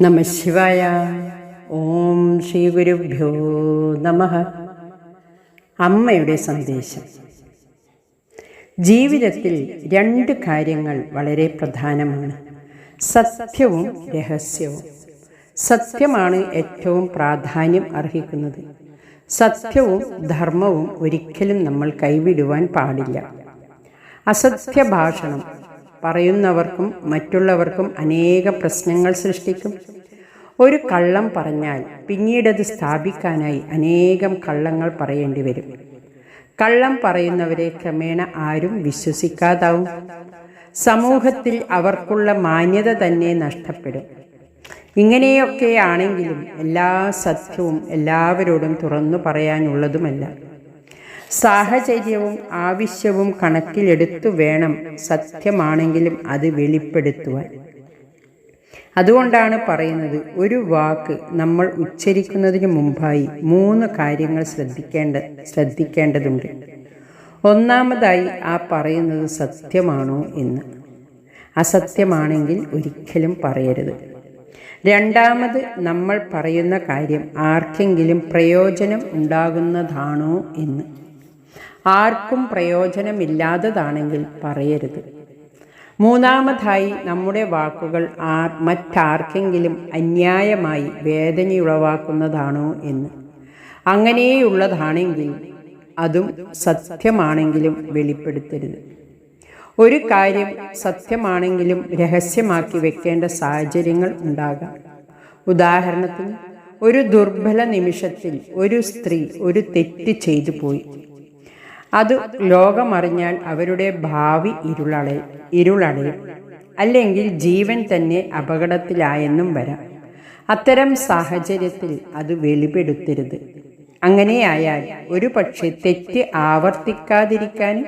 നമ ശിവായ. ഓം ശ്രീ ഗുരുഭ്യോ നമ. അമ്മയുടെ സന്ദേശം. ജീവിതത്തിൽ രണ്ട് കാര്യങ്ങൾ വളരെ പ്രധാനമാണ്. സത്യവും രഹസ്യവും. സത്യമാണ് ഏറ്റവും പ്രാധാന്യം അർഹിക്കുന്നത്. സത്യവും ധർമ്മവും ഒരിക്കലും നമ്മൾ കൈവിടുവാൻ പാടില്ല. അസത്യഭാഷണം പറയുന്നവർക്കും മറ്റുള്ളവർക്കും അനേക പ്രശ്നങ്ങൾ സൃഷ്ടിക്കും. ഒരു കള്ളം പറഞ്ഞാൽ പിന്നീടത് സ്ഥാപിക്കാനായി അനേകം കള്ളങ്ങൾ പറയേണ്ടി വരും. കള്ളം പറയുന്നവരെ ക്രമേണ ആരും വിശ്വസിക്കാതാവും. സമൂഹത്തിൽ അവർക്കുള്ള മാന്യത തന്നെ നഷ്ടപ്പെടും. ഇങ്ങനെയൊക്കെയാണെങ്കിലും എല്ലാ സത്യവും എല്ലാവരോടും തുറന്നു പറയാനുള്ളതുമല്ല. സാഹചര്യവും ആവശ്യവും കണക്കിലെടുത്തു വേണം സത്യമാണെങ്കിലും അത് വെളിപ്പെടുത്തുവാൻ. അതുകൊണ്ടാണ് പറയുന്നത് ഒരു വാക്ക് നമ്മൾ ഉച്ചരിക്കുന്നതിന് മുമ്പായി മൂന്ന് കാര്യങ്ങൾ ശ്രദ്ധിക്കേണ്ട ശ്രദ്ധിക്കേണ്ടതുണ്ട്. ഒന്നാമതായി ആ പറയുന്നത് സത്യമാണോ എന്ന്. അസത്യമാണെങ്കിൽ ഒരിക്കലും പറയരുത്. രണ്ടാമത് നമ്മൾ പറയുന്ന കാര്യം ആർക്കെങ്കിലും പ്രയോജനം ഉണ്ടാകുന്നതാണോ എന്ന്. ആർക്കും പ്രയോജനമില്ലാത്തതാണെങ്കിൽ പറയരുത്. മൂന്നാമതായി നമ്മുടെ വാക്കുകൾ ആർ മറ്റാർക്കെങ്കിലും അന്യായമായി വേദനയുളവാക്കുന്നതാണോ എന്ന്. അങ്ങനെയുള്ളതാണെങ്കിൽ അതും സത്യമാണെങ്കിലും വെളിപ്പെടുത്തരുത്. ഒരു കാര്യം സത്യമാണെങ്കിലും രഹസ്യമാക്കി വെക്കേണ്ട സാഹചര്യങ്ങൾ ഉണ്ടാകാം. ഉദാഹരണത്തിന് ഒരു ദുർബല നിമിഷത്തിൽ ഒരു സ്ത്രീ ഒരു തെറ്റ് ചെയ്തു പോയി അത് ലോകമറിഞ്ഞാൽ അവരുടെ ഭാവി ഇരുളട ഇരുളടയും അല്ലെങ്കിൽ ജീവൻ തന്നെ അപകടത്തിലായെന്നും വരാം. അത്തരം സാഹചര്യത്തിൽ അത് വെളിപ്പെടുത്തരുത്. അങ്ങനെയായാൽ ഒരു പക്ഷേ തെറ്റ് ആവർത്തിക്കാതിരിക്കാനും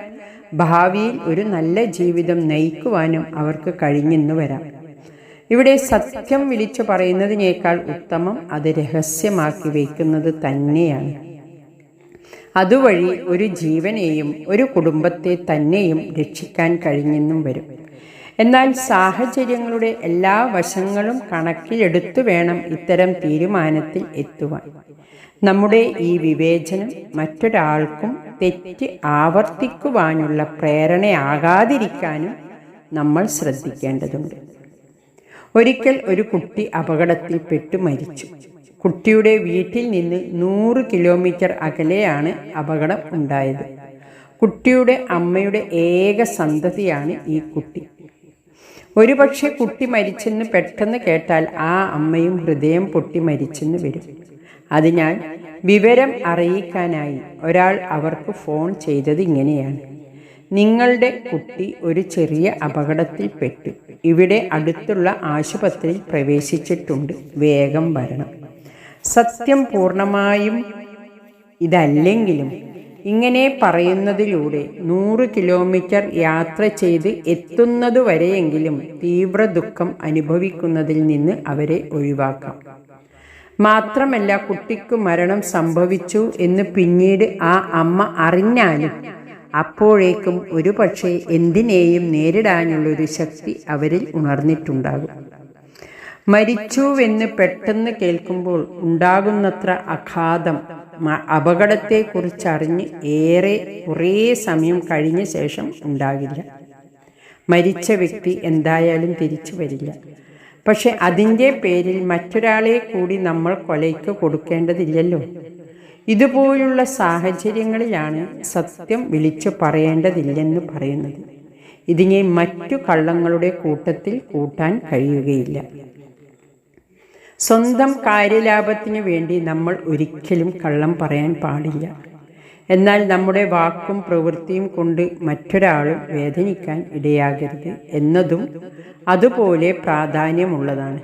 ഭാവിയിൽ ഒരു നല്ല ജീവിതം നയിക്കുവാനും അവർക്ക് കഴിഞ്ഞെന്നു വരാം. ഇവിടെ സത്യം വിളിച്ചു പറയുന്നതിനേക്കാൾ ഉത്തമം അത് രഹസ്യമാക്കി വയ്ക്കുന്നത് തന്നെയാണ്. അതുവഴി ഒരു ജീവനെയും ഒരു കുടുംബത്തെ തന്നെയും രക്ഷിക്കാൻ കഴിഞ്ഞെന്നും വരും. എന്നാൽ സാഹചര്യങ്ങളുടെ എല്ലാ വശങ്ങളും കണക്കിലെടുത്തു വേണം ഇത്തരം തീരുമാനത്തിൽ എത്തുവാൻ. നമ്മുടെ ഈ വിവേചനം മറ്റൊരാൾക്കും തെറ്റ് ആവർത്തിക്കുവാനുള്ള പ്രേരണയാകാതിരിക്കാനും നമ്മൾ ശ്രദ്ധിക്കേണ്ടതുണ്ട്. ഒരിക്കൽ ഒരു കുട്ടി അപകടത്തിൽപ്പെട്ടു മരിച്ചു. കുട്ടിയുടെ വീട്ടിൽ നിന്ന് നൂറ് കിലോമീറ്റർ അകലെയാണ് അപകടം ഉണ്ടായത്. കുട്ടിയുടെ അമ്മയുടെ ഏക സന്തതിയാണ് ഈ കുട്ടി. ഒരുപക്ഷെ കുട്ടി മരിച്ചെന്ന് പെട്ടെന്ന് കേട്ടാൽ ആ അമ്മയും ഹൃദയം പൊട്ടി മരിച്ചെന്ന് വരും. അതിനാൽ വിവരം അറിയിക്കാനായി ഒരാൾ അവർക്ക് ഫോൺ ചെയ്തത് ഇങ്ങനെയാണ്. നിങ്ങളുടെ കുട്ടി ഒരു ചെറിയ അപകടത്തിൽപ്പെട്ടു ഇവിടെ അടുത്തുള്ള ആശുപത്രിയിൽ പ്രവേശിച്ചിട്ടുണ്ട്. വേഗം വരണം. സത്യം പൂർണമായും ഇതല്ലെങ്കിലും ഇങ്ങനെ പറയുന്നതിലൂടെ നൂറ് കിലോമീറ്റർ യാത്ര ചെയ്ത് എത്തുന്നതുവരെയെങ്കിലും തീവ്ര ദുഃഖം അനുഭവിക്കുന്നതിൽ നിന്ന് അവരെ ഒഴിവാക്കാം. മാത്രമല്ല കുട്ടിക്ക് മരണം സംഭവിച്ചു എന്ന് പിന്നീട് ആ അമ്മ അറിഞ്ഞാലും അപ്പോഴേക്കും ഒരുപക്ഷെ എന്തിനേയും നേരിടാനുള്ളൊരു ശക്തി അവരിൽ ഉണർന്നിട്ടുണ്ടാകും. മരിച്ചുവെന്ന് പെട്ടെന്ന് കേൾക്കുമ്പോൾ ഉണ്ടാകുന്നത്ര അഘാതം അപകടത്തെക്കുറിച്ചറിഞ്ഞ് ഏറെ കുറേ സമയം കഴിഞ്ഞ ശേഷം ഉണ്ടാകില്ല. മരിച്ച വ്യക്തി എന്തായാലും തിരിച്ചു വരില്ല. പക്ഷെ അതിന്റെ പേരിൽ മറ്റൊരാളെ കൂടി നമ്മൾ കൊലയ്ക്ക് കൊടുക്കേണ്ടതില്ലല്ലോ. ഇതുപോലുള്ള സാഹചര്യങ്ങളിലാണ് സത്യം വിളിച്ചു പറയേണ്ടതില്ലെന്ന് പറയുന്നത്. ഇതിനെ മറ്റു കള്ളങ്ങളുടെ കൂട്ടത്തിൽ കൂട്ടാൻ കഴിയുകയില്ല. സ്വന്തം കാര്യലാഭത്തിന് വേണ്ടി നമ്മൾ ഒരിക്കലും കള്ളം പറയാൻ പാടില്ല. എന്നാൽ നമ്മുടെ വാക്കും പ്രവൃത്തിയും കൊണ്ട് മറ്റൊരാളും വേദനിക്കാൻ ഇടയാകരുത് എന്നതും അതുപോലെ പ്രാധാന്യമുള്ളതാണ്.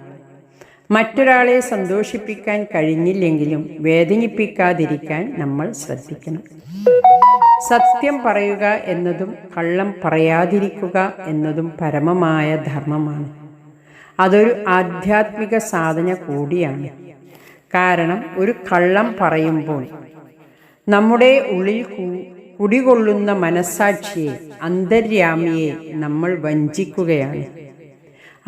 മറ്റൊരാളെ സന്തോഷിപ്പിക്കാൻ കഴിഞ്ഞില്ലെങ്കിലും വേദനിപ്പിക്കാതിരിക്കാൻ നമ്മൾ ശ്രദ്ധിക്കണം. സത്യം പറയുക എന്നതും കള്ളം പറയാതിരിക്കുക എന്നതും പരമമായ ധർമ്മമാണ്. അതൊരു ആധ്യാത്മിക സാധന കൂടിയാണ്. കാരണം ഒരു കള്ളം പറയുമ്പോൾ നമ്മുടെ ഉള്ളിൽ കുടികൊള്ളുന്ന മനസാക്ഷിയെ അന്തര്യാമിയെ നമ്മൾ വഞ്ചിക്കുകയാണ്.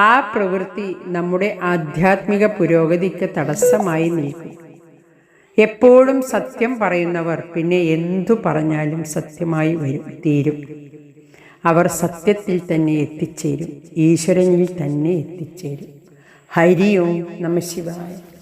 ആ പ്രവൃത്തി നമ്മുടെ ആധ്യാത്മിക പുരോഗതിക്ക് തടസ്സമായി നിൽക്കും. എപ്പോഴും സത്യം പറയുന്നവർ പിന്നെ എന്തു പറഞ്ഞാലും സത്യമായി വരും തീരും. അവർ സത്യത്തിൽ തന്നെ എത്തിച്ചേരും. ഈശ്വരനിൽ തന്നെ എത്തിച്ചേരും. ഹരിയോ നമ ശിവായ.